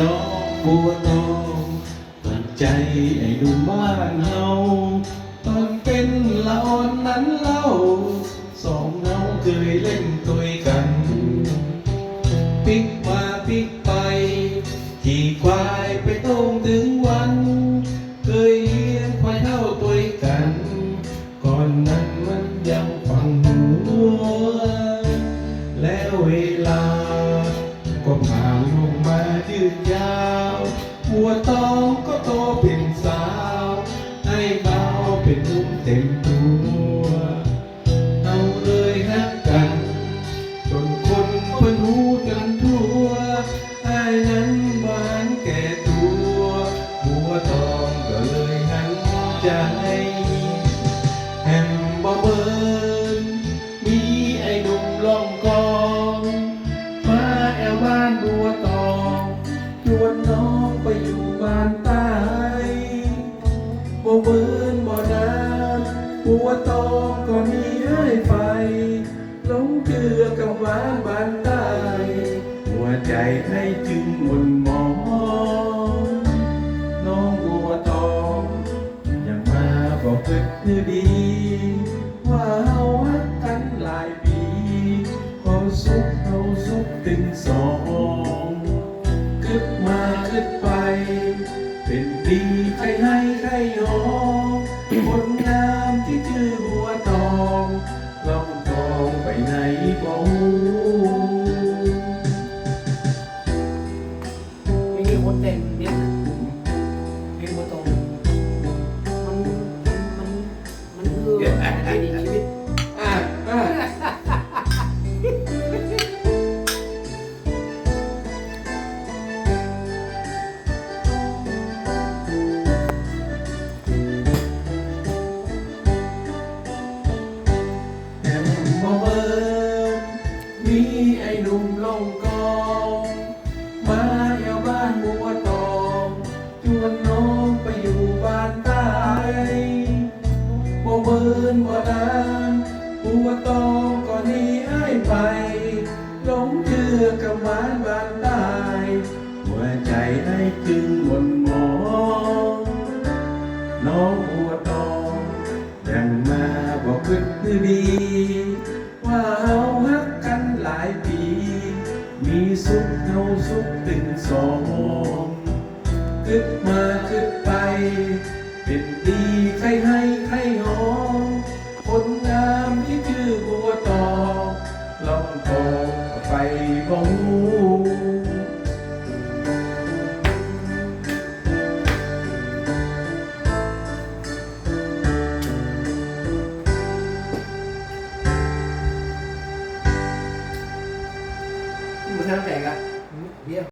น้องบัวทองตั้ใจไอ้หนุ่มบ้านเฮาตอนเป็นละอ่อนนั้นเล่า สองเฮาเคยเล่นตัวกันปิ๊ก ตองก็โตเป็นสาว ให้เขาเป็นนุ่มเต็มตัวเอาเลยฮักกันจนคนเพิ่นรู้กันทั่วไอ้นั้นบ้านแก่ตัว หัวตองก็เลยหันใจ ว่าเฮาฮักกันหลายปีพอสุขเฮาสุขถึงสองคิดมาคิดไป เป็นดีใครให้ใครยอมคน งกองมาแอวบ้านบัวตองชวนน้องไปอยู่บ้านใต้บ่เบินบ่นานบัวตองก็หนีให้ไปหลงเชื่อกับหวานบ้านใต้หัวใจให้จึงหม่นหมองน้องบัวตองยังมาบอกคิดคือดีว่าเฮา สุขเฮาสุขถึงสองขึ้นมาคิดไป เป็นดีใครให้ใครหอมคนงามที่ชื่อบัวตอลองทองไปบ่ฮู้มันทำแต่ง